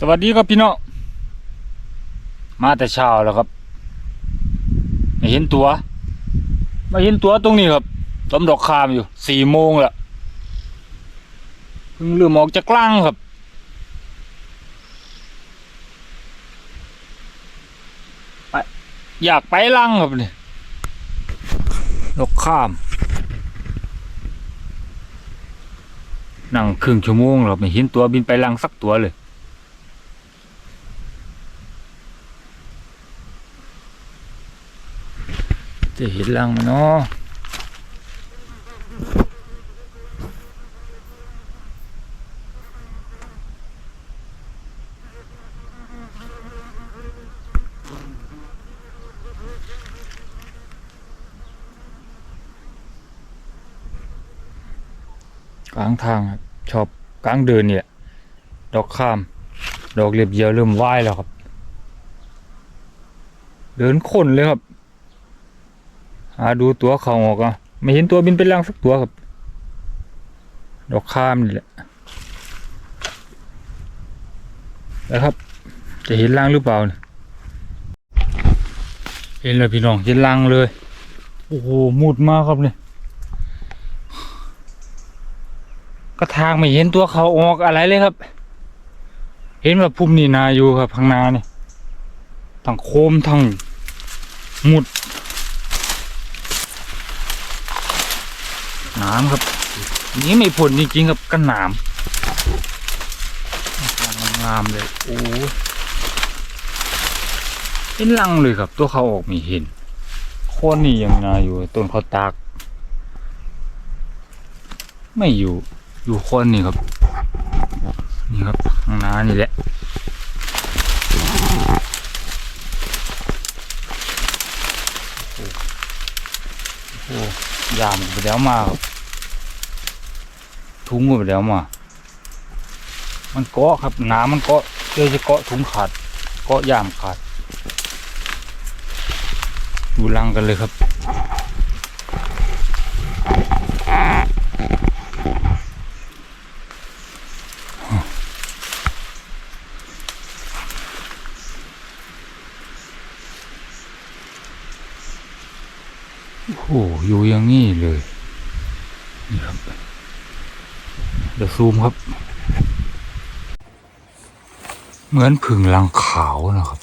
สวัสดีครับพี่น้องมาแต่เช้าแล้วครับไม่เห็นตัวไม่เห็นตัวตรงนี้ครับต้มดอกคามอยู่สี่โมงแล้วเพิ่งเริ่มออกจากกลางครับ อยากไปลังครับนี่ดอกข้ามนั่งครึ่งชั่วโมงแล้วไม่เห็นตัวบินไปลังสักตัวเลย จะเห็นลังเนาะกลางทางครับชอบกลางเดินเนี่ย ดอกข้าม ดอกเรียบเยียวเริ่มไหวแล้วครับ เดินคนเลยครับ หาดูตัวเขาออกอะไม่เห็นตัวบินเป็นรังสักตัวครับ ดอกข้ามนี่แหละแล้วครับ จะเห็นรังหรือเปล่าเนี่ยเห็นเลยพี่น้องเห็นรังเลย โอ้โหมุดมากครับเนี่ยก็ทางไม่เห็นตัวเขาออกอะไรเลยครับ เห็นว่าพุ่มนี่นาอยู่ครับข้างนาเนี่ยทั้งโคมทั้งมุด หน้ำครับนี่ไม่ผลจริงๆครับกันหนามงามเลยโอ้เห็นลังเลยครับ ตัวเขาออกม่เห็นโคนนี่ยังนาอยู่ต้นเขาตาก ไม่อยู่อยู่โคนนี่ครับ นี่ครับข้างหน้านี่แหละ ยามไปแล้วมาถุงไปแล้วมา มันเกาะครับน้ำมันเกาะเจอจะเกาะถุงขาดเกาะยามขาดดูลังกันเลยครับ โอ้โหอยู่อย่างนี้ เลยนี่ครับเดี๋ยวซูมครับ เหมือนผึ่งรังขาวนะครับ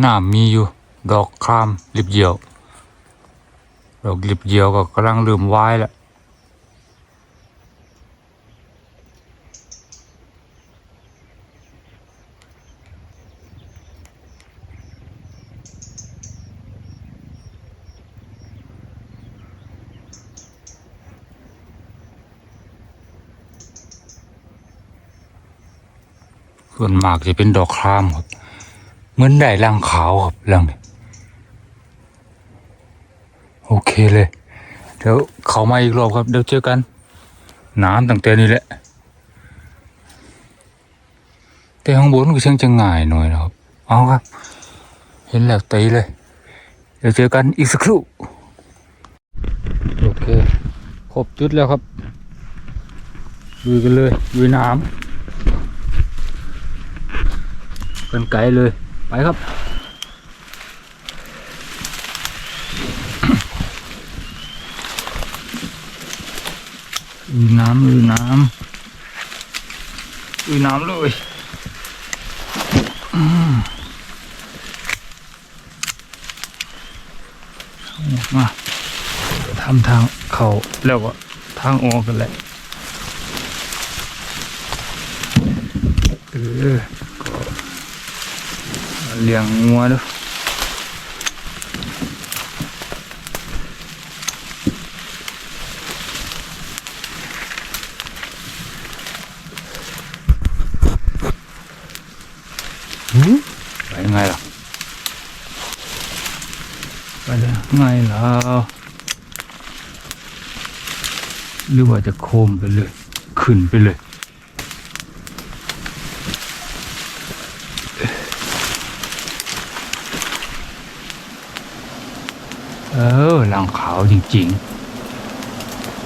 หน้ามีอยู่ ดอกครามลิบเหี่ยว ดอกลิบเหี่ยวก็กำลังลืมไว้แล้ว ส่วนมากจะเป็นดอกครามครับ เหมือนได้รังขาวครับรังนี้โอเคเลย เดี๋ยวเขามาอีกรอบครับ เดี๋ยวเจอกัน น้ำตั้งแต่นี้แหละ แต่ข้างบนก็ช่างจะง่ายหน่อยนะครับ เอาครับ เห็นแล้วตีเลย เดี๋ยวเจอกันอีกสักครู่ โอเค ครบจุดแล้วครับลุยกันเลยลุยน้ำ กันไกลเลยไปครับลุยน้ำลุยน้ำลุยน้ำเลยอืมมาทำทางเขาแล้วก็ทางออกกันแหละเออ เลี้ยงงัวด้วยหืมไปยังไงล่ะไปยังไงล่ะหรือว่าจะโคมไปเลย ขึ้นไปเลย เออหลังขาวจริง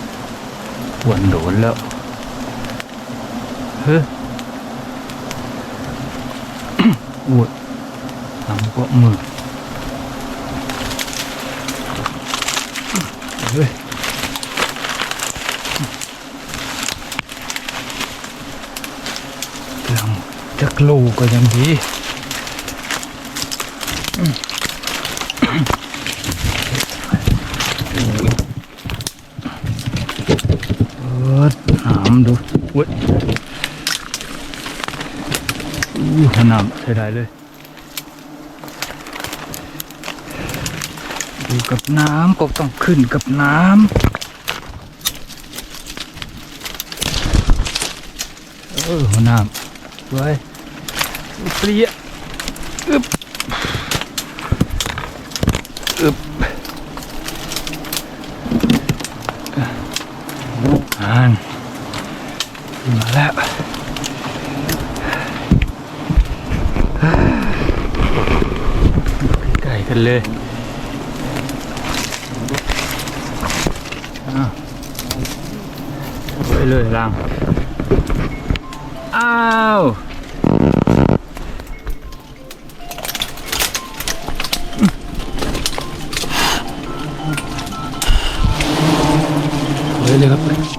ๆควรโดนแล้ว เฮ้ยอุ้ยน้ำก็มือเฮ้ยกลังจักลูก็ยังดีเปิดน้ำดูเว้ยอู้หน้ำใช้ได้เลย อยู่กับน้ำก็ต้องขึ้นกับน้ำเออหัวน้ำไว้เปรี้ยอึบอึบอ่านขึ้นมาแล้วใกล้ๆกัน เลยอะไปเลยลังอ้าวเลยเลยครับ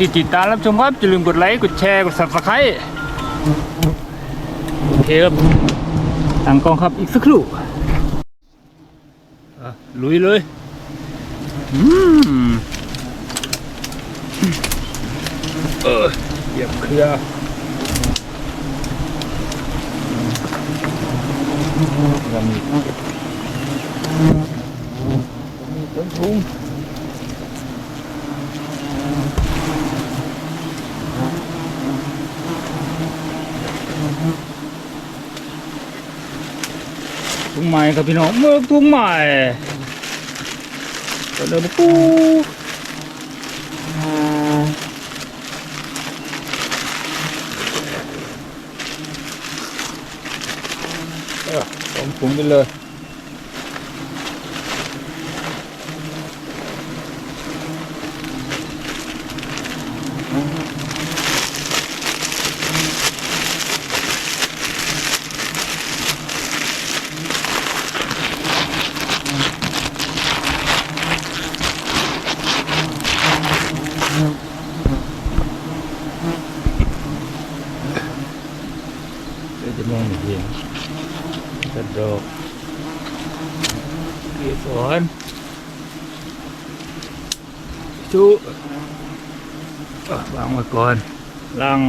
ที่ติดตามรับชมครับอย่าลืมกดไลค์กดแชร์กด subscribe โอเคครับตั้งกล้องครับอีกสักครู่ลุยเลยอืมเออเหยียบเครือแล้วมีมีต้นทุง ทุ่งใหม่ครับพี่น้องเมือกทุ่งใหม่ก็เดินปูเออต้มปรุงไปเลย เดี๋ยวจะมองไม่เห็นกระดกเก สรจุอะวางไว้ก่อนลัง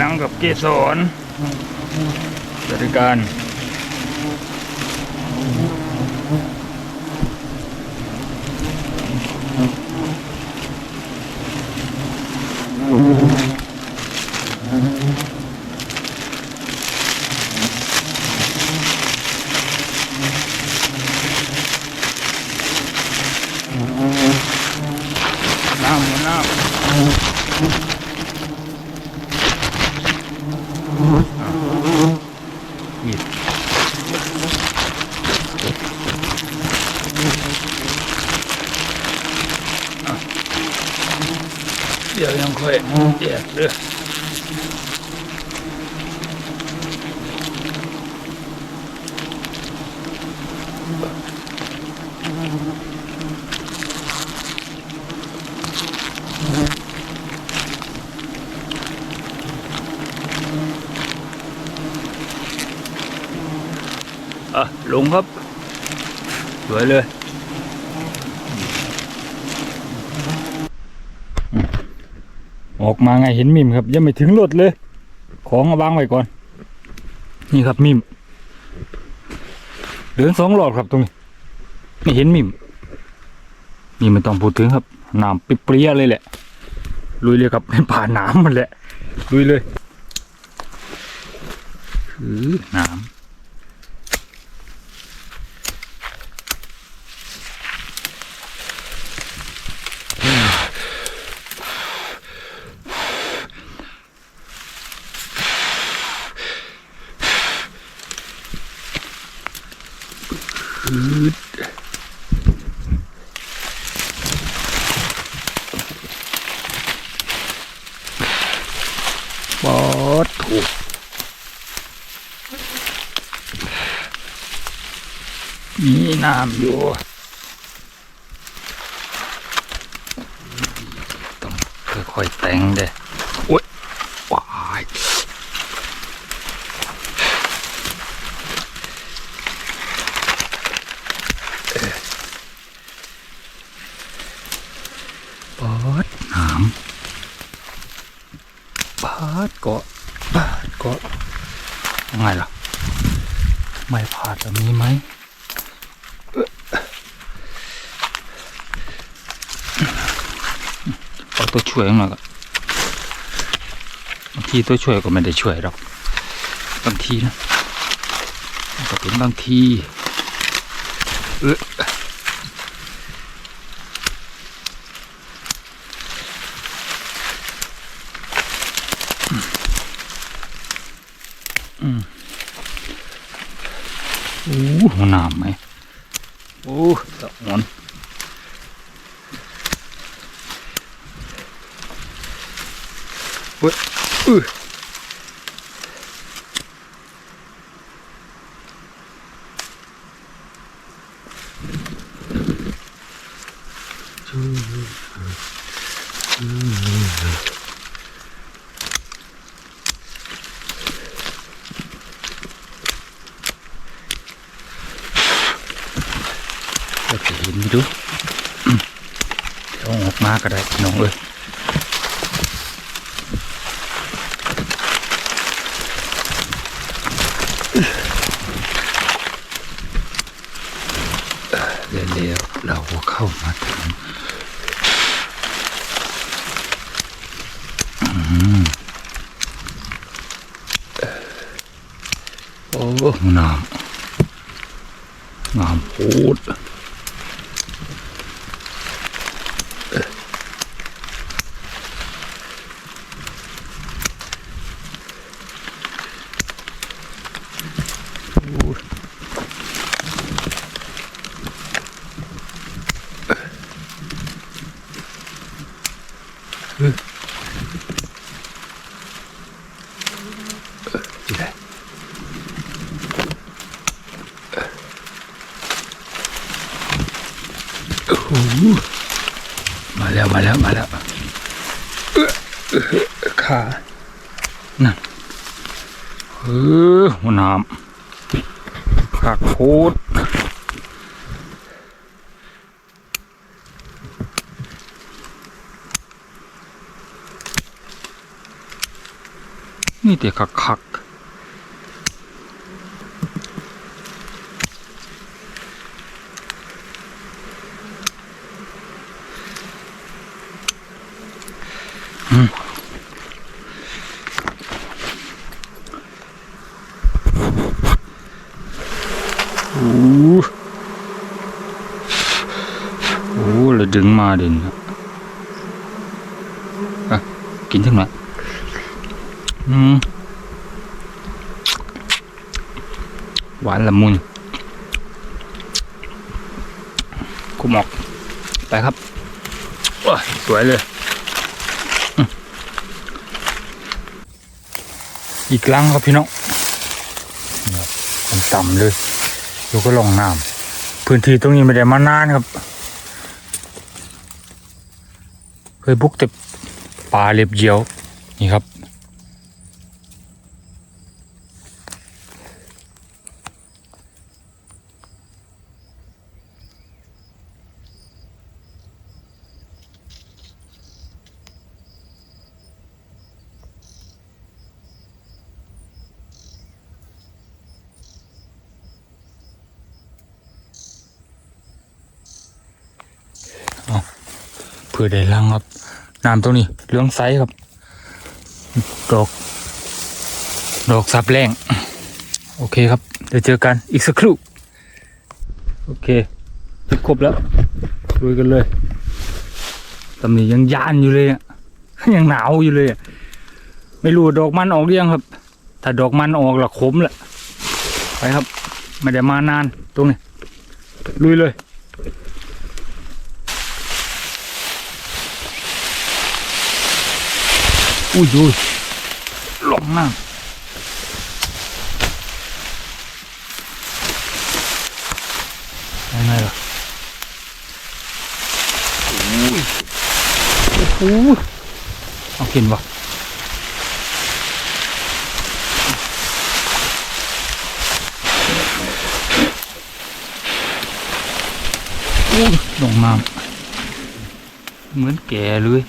ลัง ก่อนเลยจุอะไว้อยู่นั่งกับเกสรบริการน้ำน้ำ มีดอะเดี๋ยวยังค่อยแยกเด้ออะ ลงครับ สวยเลย ออกมาไงเห็นมิมครับ ยังไม่ถึงรถเลย ของเอาวางไว้ก่อน นี่ครับมิม เดินสองหลอดครับตรงนี้ ไม่เห็นมิม นี่มันต้องพูดถึงครับน้ำเปรี้ยเลยแหละ ลุยเลยครับไม่ผ่านน้ำมันแหละ ลุยเลยน้ำอืดบอดถูก มีน้ำอยู่ต้องค่อยๆแต่งเด้โอ้ยว้ายเอ่อปอดน้ำปาดเกาะปาดเกาะยังไงล่ะ ไม่พาดแบบนี้ไหม เอาตัว ช่วยหน่อยก็บางทีตัวช่วยก็ไม่ได้ช่วยหรอกบางทีนะก็เป็นบางทีเอออืมโอ้หัวหนามไหมโอ้ตะหอนอน อยู่ดูอืมเดี๋ยวเอาออกมาก็ได้พี่น้องเอ้ย เร็วๆเราก็เข้ามาถึงอืมโอ้งามงามโพดโอ้ยนี่แหละโอ้โห มาแล้วมาแล้วมาแล้วเอื้อเอื้อขานั่นเออหัวน้ำขากโคตรนี่แต่คักคักอืมโอ้โหเลยดึง มาดินครับอะกินทั้งหน่อยอืมหวานละมุนคุมอก ไปครับสวยเลย อีกลังครับพี่น้องเนี่ยต่ำเลยอยู่ก็ลงน้ำพื้นที่ตรงนี้ไม่ได้มานานครับ เคยบุกแต่ปลาเล็บเยียวนี่ครับ คือได้ลังครับน้ำตรงนี้เหลืองใสครับ ดอก ดอกซับแรงโอเคครับ เดี๋ยวเจอกันอีกสักครู่ โอเคจะครบแล้วลุยกันเลยตำหนิยังยานอยู่เลยอะยังหนาวอยู่เลยอะไม่รู้ดอกมันออกหรือยังครับ ถ้าดอกมันออกละขมแหละไปครับ ไม่ได้มานานตรงนี้ลุยเลย อุ้ยอุ้ยหลงน้ำยังไงล่ะอุ้ยโอ้โหเอากินวะอุ้ยลงน้ำเหมือนแก่เลย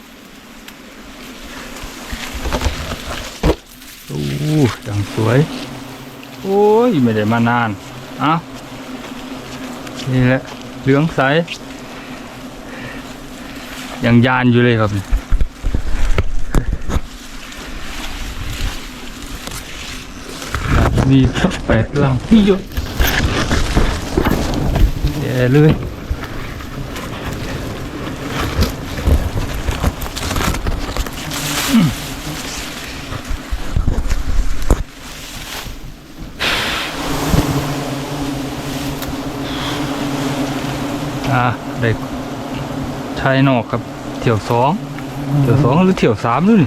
โอ้ยังสวย โอ้ย ไม่ได้มานานเอ้านี่แหละ เหลืองใสยังยานอยู่เลยครับมีสักแปดลังพี่เยอะแย่เลย อ่าได้ชายนอกครับเที่ยวสองเที่ยวสองหรือเที่ยวสามนู่น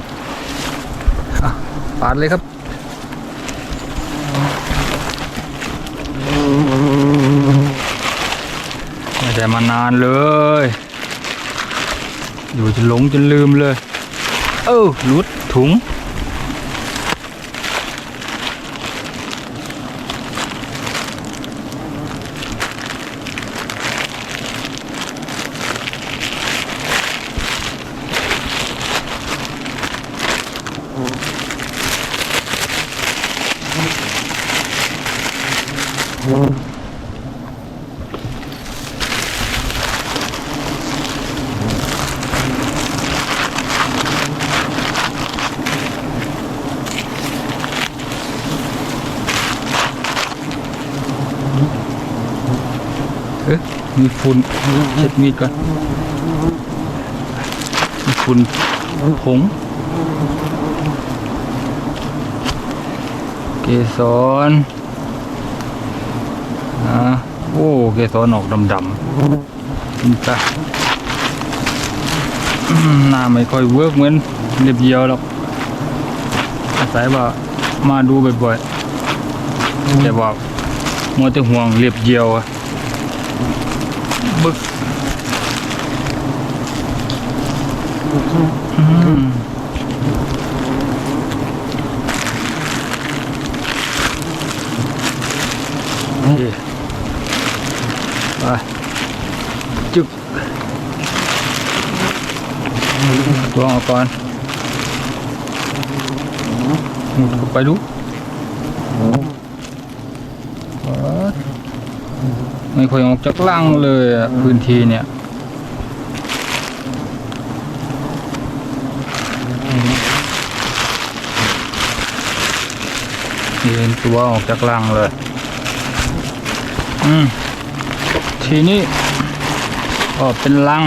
อะปาดเลยครับไม่ได้มานานเลย อยู่จะหลงจนลืมเลย เออหลุดถุง เอ๊ะมีฝุ่นเช็ดมีดก่อนมีฝุ่นผงเกสรอ่าโอ้ เกสรออกดำๆนี่จ้ะอืมหน้าไม่ค่อยเวิร์กเหมือนเรียบเยียวหรอกอาศัยว่ามาดูบ่อยๆแต่ว่ามัวแต่ห่วงเรียบเยียวอะบึกอืมโอเคไปจึก ตัวออกก่อนมุดไปดูไม่ค่อยออกจากล่างเลยอะพื้นที่เนี่ยเห็นตัวออกจากล่างเลย อืม ทีนี้ก็เป็นลัง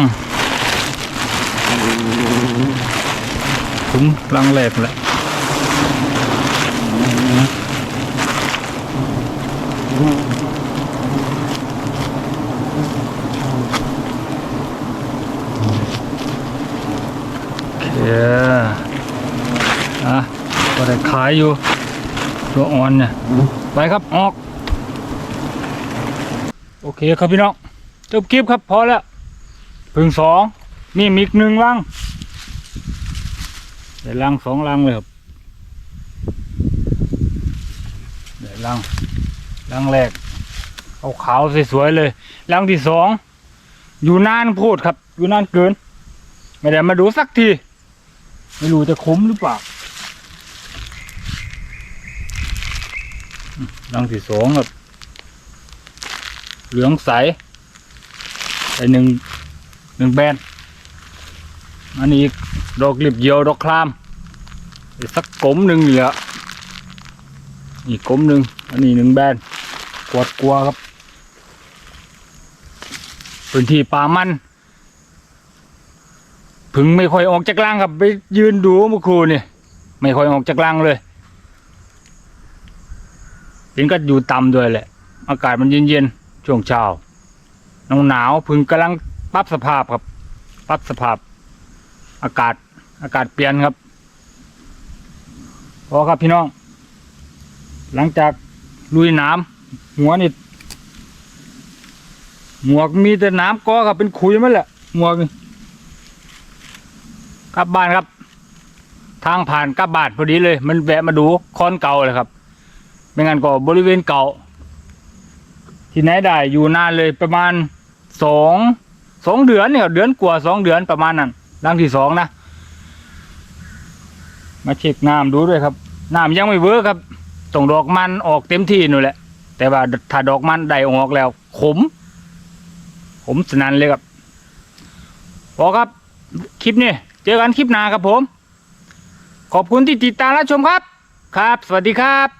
ถุงลังแหลกแหละโอเคอะก็ได้ขายอยู่ ตัวอ่อนเนี่ย ไปครับออก โอเคครับพี่น้อง จบคลิปครับพอแล้ว พึ่งสอง มีมิกหนึ่งลังได้ลังสองลังเลยครับได้ลังลังแรกเอาขาวสวยๆเลยลังที่สองอยู่นานโพดครับ อยู่นานเกิน ไม่ได้มาดูสักที ไม่รู้จะคุ้มหรือเปล่าอืมรังที่สองครับ เหลืองใสไอหนึ่งหนึ่งแบน อันนี้ดอกกลิบเยียวดอกคลามอีกสักกลมหนึ่งเหลืออีกกลมหนึ่งอันนี้หนึ่งแบนกวดกลัวครับพื้นที่ป่ามันผึ่งไม่ค่อยออกจากรังครับไปยืนดูเมื่อครูนี่ไม่ค่อยออกจากรังเลยเห็นก็อยู่ต่ำด้วยแหละ อากาศมันเย็นๆช่วงเช้าหนาวหนาวๆผึ่งกำลังปรับสภาพครับปรับสภาพ อากาศอากาศเปลี่ยนครับพอครับพี่น้อง หลังจากลุยน้ำหัวนี่หมวกมีแต่น้ำก็ครับเป็นขุยมันแหละหมวกกลับบ้านครับ ทางผ่านกลับบ้านพอดีเลย มันแวะมาดูคอนเก่าเลยครับ ไม่งั้นก็บริเวณเก่า ที่ไหนได้อยู่นานเลยประมาณสองสองเดือนเนี่ยเดือนกว่าสองเดือนประมาณนั้น ดังที่สองนะ มาเช็คน้ำดูด้วยครับน้ำยังไม่เวิร์ครับต้องดอกมันออกเต็มที่นู่นแหละ แต่ว่าถ้าดอกมันได้ออกแล้ว ขม ขมสนันเลยครับพอครับ คลิปนี้เจอกันคลิปหน้าครับผม ขอบคุณที่ติดตามและชมครับ ครับ สวัสดีครับ